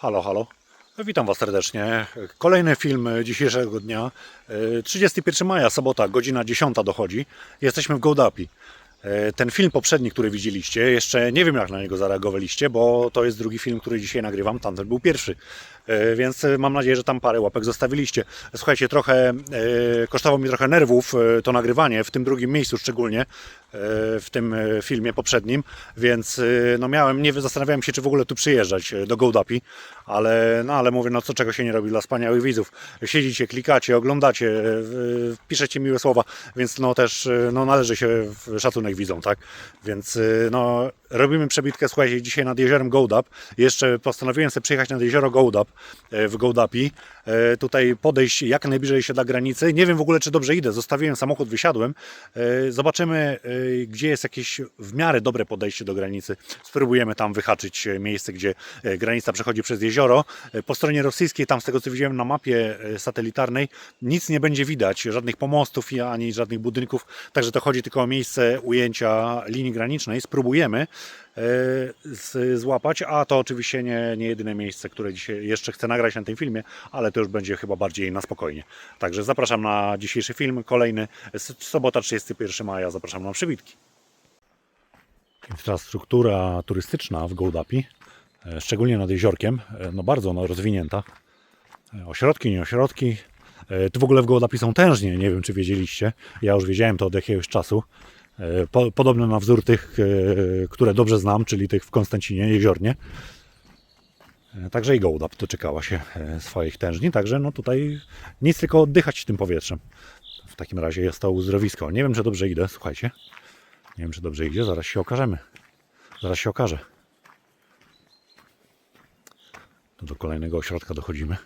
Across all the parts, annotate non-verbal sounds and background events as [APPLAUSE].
Halo, halo. Witam Was serdecznie. Kolejny film dzisiejszego dnia. E, 31 maja, sobota, godzina 10 dochodzi. Jesteśmy w Gołdapi. E, Ten film poprzedni, który widzieliście, jeszcze nie wiem jak na niego zareagowaliście, bo to jest drugi film, który dzisiaj nagrywam. Tamten był pierwszy. E, Więc mam nadzieję, że tam parę łapek zostawiliście. Słuchajcie, trochę e, kosztowało mi trochę nerwów e, to nagrywanie, w tym drugim miejscu szczególnie, e, w tym e, filmie poprzednim, więc e, no miałem, nie zastanawiałem się, czy w ogóle tu przyjeżdżać e, do Gołdapi, ale, no ale mówię, no co czego się nie robi dla wspaniałych widzów. Siedzicie, klikacie, oglądacie, e, piszecie miłe słowa, więc no też e, no, należy się szacunek widzom, tak? Więc e, no robimy przebitkę, słuchajcie, dzisiaj nad jeziorem Gołdap. Jeszcze postanowiłem sobie przyjechać nad jezioro Gołdap e, w Gołdapi. E, Tutaj podejść jak najbliżej się da granicy. Nie wiem w ogóle, czy dobrze idę. Zostawiłem samochód, wysiadłem. E, Zobaczymy, gdzie jest jakieś w miarę dobre podejście do granicy. Spróbujemy tam wyhaczyć miejsce, gdzie granica przechodzi przez jezioro. Po stronie rosyjskiej, tam z tego co widziałem na mapie satelitarnej, nic nie będzie widać, żadnych pomostów ani żadnych budynków. Także to chodzi tylko o miejsce ujęcia linii granicznej. Spróbujemy złapać, a to oczywiście nie, nie jedyne miejsce, które dzisiaj jeszcze chcę nagrać na tym filmie, ale to już będzie chyba bardziej na spokojnie. Także zapraszam na dzisiejszy film, kolejny, sobota 31 maja, zapraszam na przybitki. Infrastruktura turystyczna w Gołdapi, e, szczególnie nad jeziorkiem, e, no bardzo ona rozwinięta. E, Ośrodki, nie ośrodki. E, Tu w ogóle w Gołdapi są tężnie, nie wiem czy wiedzieliście. Ja już wiedziałem to od jakiegoś czasu. E, Po, podobne na wzór tych, e, które dobrze znam, czyli tych w Konstancinie, jeziornie. E, Także i Gołdap doczekała się swoich tężni, także no tutaj nic tylko oddychać tym powietrzem. W takim razie jest to uzdrowisko. Nie wiem, czy dobrze idę, słuchajcie. Nie wiem, czy dobrze idzie, zaraz się okażemy. Zaraz się okaże. Tu do kolejnego ośrodka dochodzimy.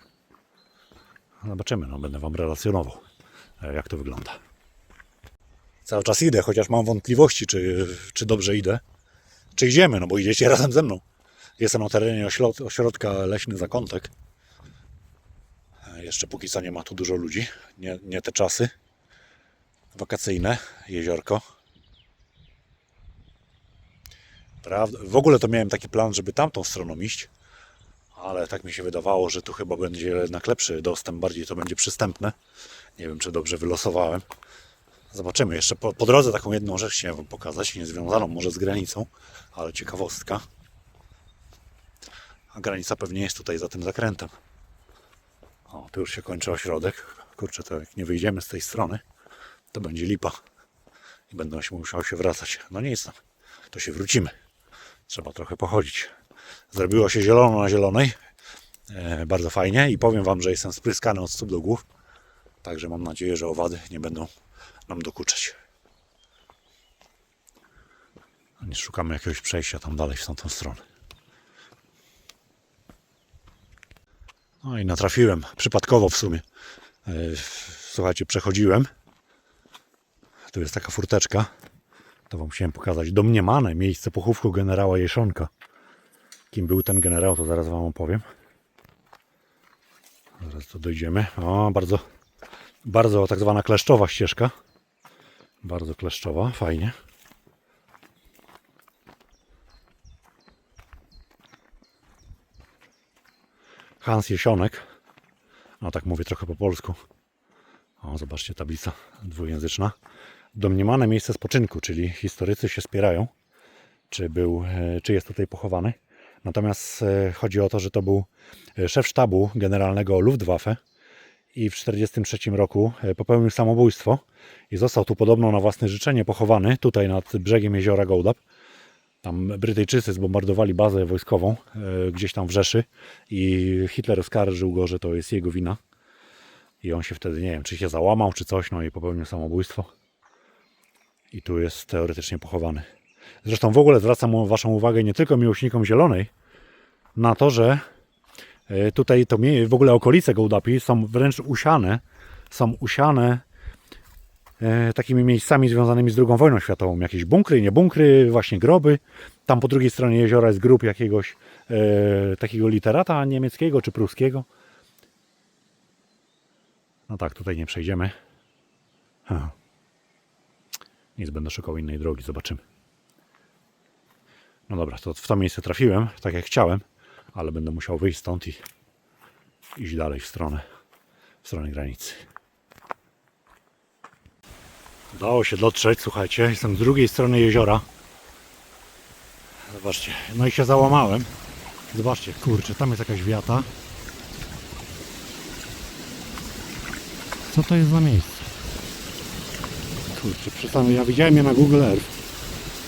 Zobaczymy, no będę Wam relacjonował, jak to wygląda. Cały czas idę, chociaż mam wątpliwości, czy, czy dobrze idę. Czy idziemy, no bo idziecie [LAUGHS] razem ze mną. Jestem na terenie ośrod- ośrodka Leśny Zakątek. E, Jeszcze póki co nie ma tu dużo ludzi. Nie, nie te czasy. Wakacyjne, jeziorko. Prawda? W ogóle to miałem taki plan, żeby tamtą stroną iść. Ale tak mi się wydawało, że tu chyba będzie jednak lepszy dostęp, bardziej to będzie przystępne. Nie wiem, czy dobrze wylosowałem. Zobaczymy. Jeszcze po, po drodze taką jedną rzecz chciałem Wam pokazać, niezwiązaną może z granicą, ale ciekawostka. A granica pewnie jest tutaj za tym zakrętem. O, tu już się kończy ośrodek. Kurczę, to jak nie wyjdziemy z tej strony, to będzie lipa. I będę się musiał się wracać. No nic tam. To się wrócimy. Trzeba trochę pochodzić. Zrobiło się zielono na zielonej. E, bardzo fajnie i powiem Wam, że jestem spryskany od stóp do głów. Także mam nadzieję, że owady nie będą nam dokuczać. Nie szukamy jakiegoś przejścia tam dalej w tamtą stronę. No i natrafiłem, przypadkowo w sumie. E, Słuchajcie, przechodziłem. Tu jest taka furteczka. To Wam chciałem pokazać. Domniemane miejsce pochówku generała Jeszonka. Kim był ten generał, to zaraz Wam opowiem. Zaraz tu dojdziemy. O, bardzo, bardzo tak zwana kleszczowa ścieżka. Bardzo kleszczowa, fajnie. Hans Jesionek. No tak mówię trochę po polsku. O, zobaczcie, tablica dwujęzyczna. Domniemane miejsce spoczynku, czyli historycy się spierają, czy, był, e, czy jest tutaj pochowany. Natomiast e, chodzi o to, że to był e, szef sztabu generalnego Luftwaffe i w 1943 roku e, popełnił samobójstwo i został tu podobno na własne życzenie pochowany, tutaj nad brzegiem jeziora Gołdap. Tam Brytyjczycy zbombardowali bazę wojskową e, gdzieś tam w Rzeszy i Hitler oskarżył go, że to jest jego wina. I on się wtedy, nie wiem, czy się załamał, czy coś, no i popełnił samobójstwo. I tu jest teoretycznie pochowany. Zresztą w ogóle zwracam Waszą uwagę nie tylko miłośnikom zielonej na to, że tutaj to w ogóle okolice Gołdapi są wręcz usiane, są usiane e, takimi miejscami związanymi z II wojną światową. Jakieś bunkry, nie bunkry, właśnie groby. Tam po drugiej stronie jeziora jest grób jakiegoś e, takiego literata niemieckiego czy pruskiego. No tak, tutaj nie przejdziemy. Ha. Nic, będę szukał innej drogi, zobaczymy. No dobra, to w to miejsce trafiłem, tak jak chciałem, ale będę musiał wyjść stąd i iść dalej w stronę, w stronę granicy. Udało się dotrzeć, słuchajcie, jestem z drugiej strony jeziora. Zobaczcie, no i się załamałem. Zobaczcie, kurczę, tam jest jakaś wiata. Co to jest za miejsce? Kurczę, przy samej, ja widziałem je na Google Earth.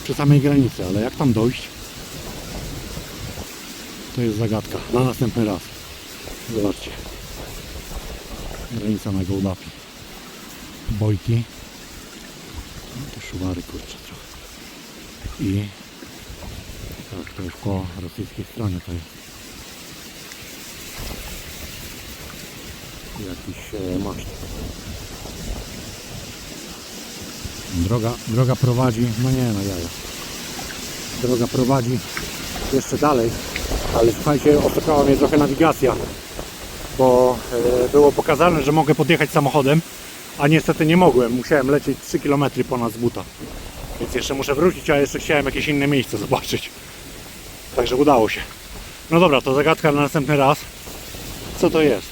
Przy samej granicy, ale jak tam dojść? To jest zagadka. Na następny raz. Zobaczcie. Granica na Gołdapi. Bojki. To szuwary kurczę trochę. I tak, to już po rosyjskiej stronie to jest. Jakiś e, maszt. Droga, droga prowadzi, no nie no jaja. Droga prowadzi jeszcze dalej, ale słuchajcie, oszukała mnie trochę nawigacja, bo e, było pokazane, że mogę podjechać samochodem, a niestety nie mogłem. Musiałem lecieć 3 km ponad z buta. Więc jeszcze muszę wrócić, a jeszcze chciałem jakieś inne miejsce zobaczyć. Także udało się. No dobra, to zagadka na następny raz. Co to jest?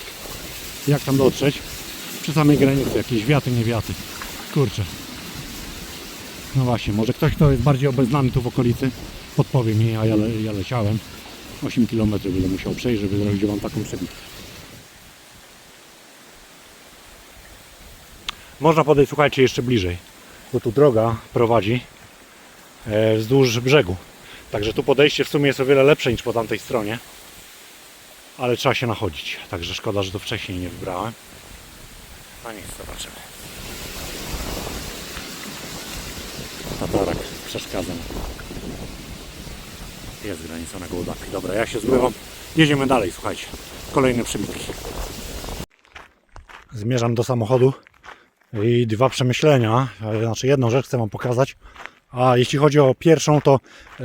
Jak tam dotrzeć? Przy samej granicy, jakieś wiaty, nie wiaty. Kurczę. No właśnie, może ktoś, kto jest bardziej obeznany tu w okolicy, podpowie mi, a ja, le, ja leciałem. 8 km będę musiał przejść, żeby zrobić Wam taką przebitkę. Można podejść, słuchajcie, jeszcze bliżej, bo tu droga prowadzi e, wzdłuż brzegu. Także tu podejście w sumie jest o wiele lepsze niż po tamtej stronie. Ale trzeba się nachodzić. Także szkoda, że to wcześniej nie wybrałem. No nic, zobaczymy. Tatarak przeszkadza. Jest granica na Gołdapi. Dobra, ja się zbywam. Jedziemy dalej, słuchajcie. Kolejne przebitki. Zmierzam do samochodu i dwa przemyślenia. e, Znaczy jedną rzecz chcę Wam pokazać. A jeśli chodzi o pierwszą, to e,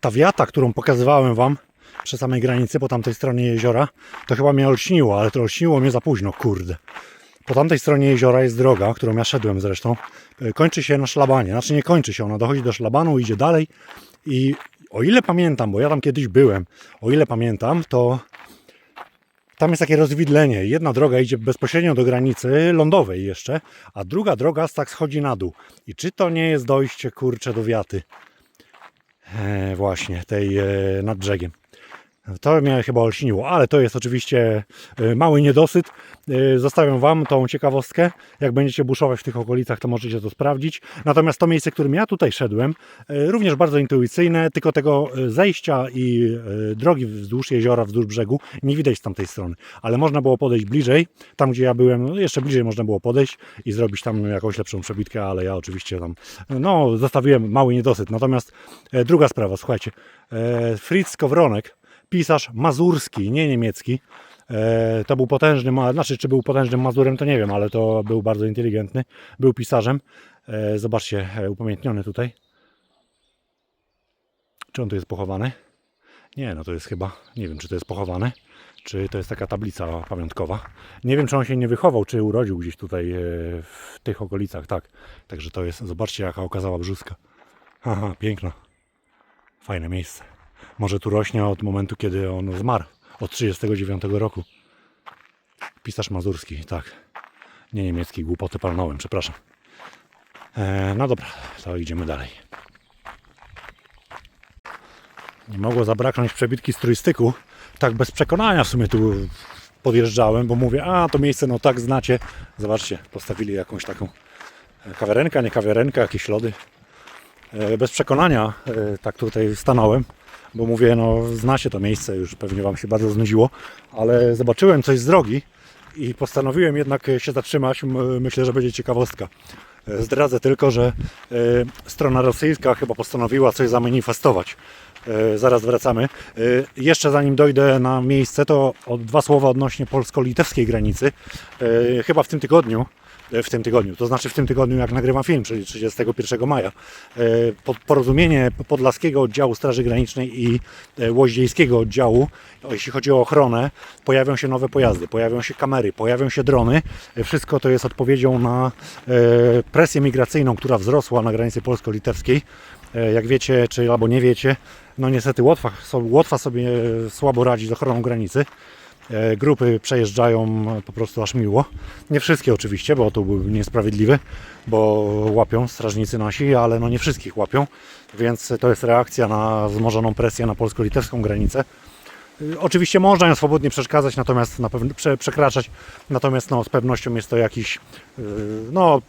ta wiata, którą pokazywałem Wam przy samej granicy, po tamtej stronie jeziora, to chyba mnie olśniło, ale to olśniło mnie za późno, kurde. Po tamtej stronie jeziora jest droga, którą ja szedłem zresztą. E, Kończy się na szlabanie. Znaczy nie kończy się, ona dochodzi do szlabanu, idzie dalej i o ile pamiętam, bo ja tam kiedyś byłem, o ile pamiętam, to tam jest takie rozwidlenie. Jedna droga idzie bezpośrednio do granicy lądowej jeszcze, a druga droga tak schodzi na dół. I czy to nie jest dojście, kurcze, do wiaty? E, właśnie, tej e, nad brzegiem. To mnie chyba olśniło, ale to jest oczywiście e, mały niedosyt. E, Zostawiam Wam tą ciekawostkę. Jak będziecie buszować w tych okolicach, to możecie to sprawdzić. Natomiast to miejsce, którym ja tutaj szedłem, e, również bardzo intuicyjne, tylko tego zejścia i drogi wzdłuż jeziora, wzdłuż brzegu nie widać z tamtej strony. Ale można było podejść bliżej, tam gdzie ja byłem, no jeszcze bliżej można było podejść i zrobić tam jakąś lepszą przebitkę, ale ja oczywiście tam, no, zostawiłem mały niedosyt. Natomiast druga sprawa, słuchajcie, Fritz Kowronek, pisarz mazurski, nie niemiecki. E, To był potężny, znaczy czy był potężnym Mazurem, to nie wiem, ale to był bardzo inteligentny. Był pisarzem. E, Zobaczcie, e, upamiętniony tutaj. Czy on tu jest pochowany? Nie, no to jest chyba, nie wiem czy to jest pochowane, czy to jest taka tablica pamiątkowa. Nie wiem czy on się nie wychował, czy urodził gdzieś tutaj w tych okolicach, tak. Także to jest, zobaczcie jaka okazała brzuska. Haha, piękna. Fajne miejsce. Może tu rośnie od momentu, kiedy on zmarł. Od 39 roku. Pisarz mazurski, tak. Nie niemiecki, głupoty palnąłem, przepraszam. E, no dobra, to idziemy dalej. Nie mogło zabraknąć przebitki z turystyku. Tak bez przekonania w sumie tu podjeżdżałem, bo mówię, a to miejsce no tak znacie. Zobaczcie, postawili jakąś taką e, kawiarenkę, nie kawiarenkę, jakieś lody. E, Bez przekonania tak tutaj stanąłem, bo mówię, no znacie to miejsce, już pewnie Wam się bardzo znudziło, ale zobaczyłem coś z drogi i postanowiłem jednak się zatrzymać. Myślę, że będzie ciekawostka. E, Zdradzę tylko, że e, strona rosyjska chyba postanowiła coś zamanifestować. E, Zaraz wracamy. Jeszcze zanim dojdę na miejsce, to dwa słowa odnośnie polsko-litewskiej granicy. Chyba w tym tygodniu w tym tygodniu. To znaczy w tym tygodniu, jak nagrywam film, czyli 31 maja. E, Porozumienie Podlaskiego Oddziału Straży Granicznej i e, Łoździejskiego Oddziału, jeśli chodzi o ochronę, pojawią się nowe pojazdy, pojawią się kamery, pojawią się drony. E, Wszystko to jest odpowiedzią na e, presję migracyjną, która wzrosła na granicy polsko-litewskiej. E, Jak wiecie, czy albo nie wiecie, no niestety Łotwa, Łotwa sobie słabo radzi z ochroną granicy. E, Grupy przejeżdżają po prostu aż miło. Nie wszystkie oczywiście, bo to byłby niesprawiedliwy, bo łapią strażnicy nasi, ale no nie wszystkich łapią, więc to jest reakcja na wzmożoną presję na polsko-litewską granicę. Y, Oczywiście można ją swobodnie przeszkadzać, natomiast na pewno prze, przekraczać, natomiast no, z pewnością jest to jakiś, yy, no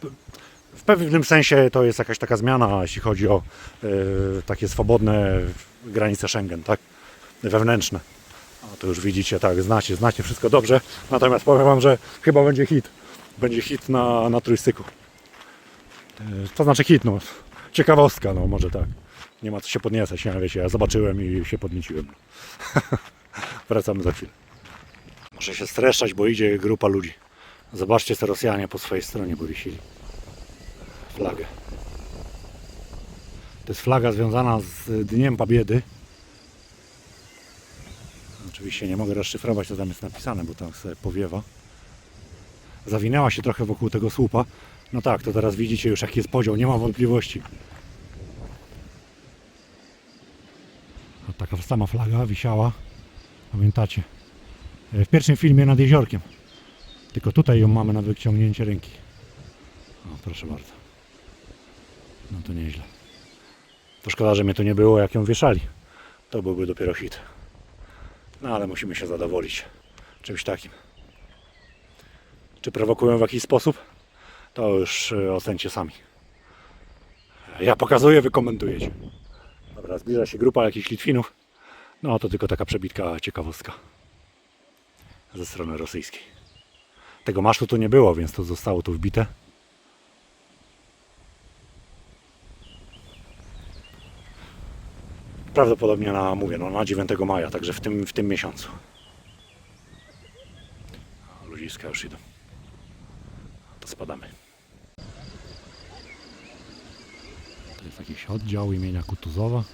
w pewnym sensie to jest jakaś taka zmiana, jeśli chodzi o yy, takie swobodne granice Schengen, tak? Wewnętrzne. A to już widzicie, tak, znacie, znacie wszystko dobrze. Natomiast powiem Wam, że chyba będzie hit. Będzie hit na, na trójstyku. E, To znaczy hit, no. Ciekawostka, no może tak. Nie ma co się podniecać, ja wiecie, ja zobaczyłem i się podnieciłem. [LAUGHS] Wracamy za chwilę. Muszę się streszczać, bo idzie grupa ludzi. Zobaczcie, co Rosjanie po swojej stronie powiesili. Flagę. To jest flaga związana z Dniem Pobiedy. Oczywiście nie mogę rozszyfrować, co tam jest napisane, bo tam sobie powiewa. Zawinęła się trochę wokół tego słupa. No tak, to teraz widzicie już jaki jest podział, nie ma wątpliwości. A taka sama flaga wisiała, pamiętacie, e, w pierwszym filmie nad jeziorkiem. Tylko tutaj ją mamy na wyciągnięcie ręki. O, proszę bardzo. No to nieźle. To szkoda, że mnie tu nie było, jak ją wieszali. To byłby dopiero hit. No ale musimy się zadowolić czymś takim. Czy prowokują w jakiś sposób? To już e, ocencie sami. Ja pokazuję, wy komentujecie. Dobra, zbliża się grupa jakichś Litwinów. No to tylko taka przebitka ciekawostka ze strony rosyjskiej. Tego masztu tu nie było, więc to zostało tu wbite. Prawdopodobnie na, mówię, no na 9 maja, także w tym, w tym miesiącu. Ludziska już idą. To spadamy. To jest jakiś oddział imienia Kutuzowa.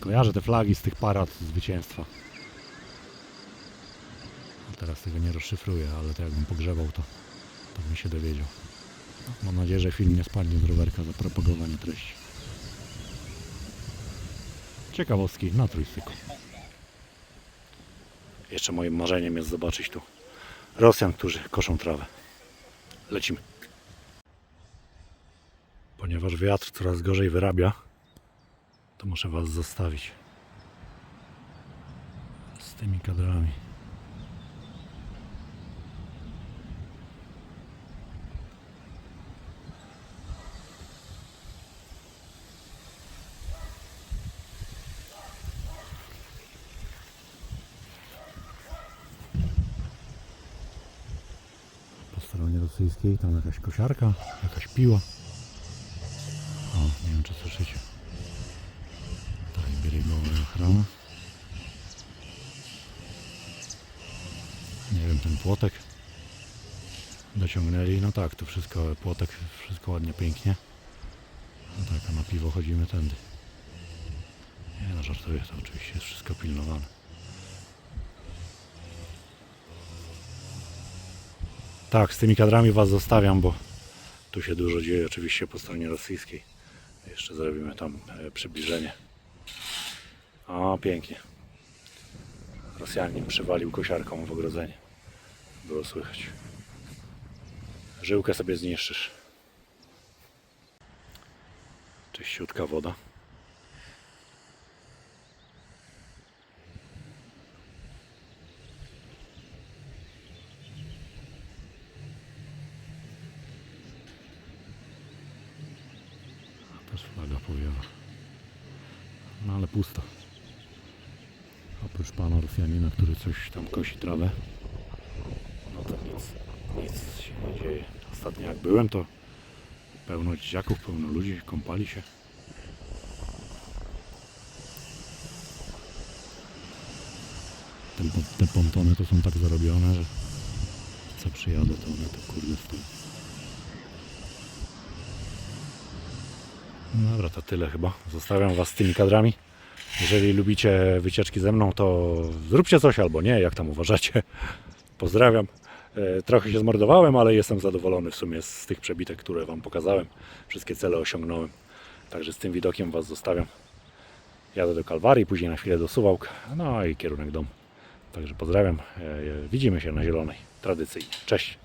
Kojarzę te flagi z tych parad zwycięstwa. A teraz tego nie rozszyfruję, ale to jakbym pogrzebał, to, to bym się dowiedział. Mam nadzieję, że film nie spadnie z rowerka za propagowanie treści. Ciekawostki na trójstyku. Jeszcze moim marzeniem jest zobaczyć tu Rosjan, którzy koszą trawę. Lecimy. Ponieważ wiatr coraz gorzej wyrabia, to muszę Was zostawić z tymi kadrami. Po rosyjskiej tam jakaś kosiarka, jakaś piła. O, nie wiem czy słyszycie. Tutaj biegowa ochrona. Nie wiem, ten płotek dociągnęli. No tak, to wszystko, płotek, wszystko ładnie, pięknie. No tak, a na piwo chodzimy tędy. Nie no, żartuję, to oczywiście jest wszystko pilnowane. Tak, z tymi kadrami Was zostawiam, bo tu się dużo dzieje oczywiście po stronie rosyjskiej. Jeszcze zrobimy tam e, przybliżenie. O, pięknie. Rosjanin przywalił kosiarką w ogrodzenie. Było słychać. Żyłkę sobie zniszczysz. Czyściutka woda. A też flaga powiewa. No ale pusto. Oprócz pana Rosjanina, który coś tam kosi trawę. No to nic, nic się nie dzieje. Ostatnio jak byłem, to pełno dzieciaków, pełno ludzi, kąpali się. Te, te pontony to są tak zarobione, że co przyjadę, to one to kurde stoją. Dobra, to tyle chyba. Zostawiam Was z tymi kadrami. Jeżeli lubicie wycieczki ze mną, to zróbcie coś albo nie, jak tam uważacie. Pozdrawiam. E, Trochę się zmordowałem, ale jestem zadowolony w sumie z tych przebitek, które Wam pokazałem. Wszystkie cele osiągnąłem. Także z tym widokiem Was zostawiam. Jadę do Kalwarii, później na chwilę do Suwałk, no i kierunek dom. Także pozdrawiam. E, Widzimy się na Zielonej, tradycyjnie. Cześć.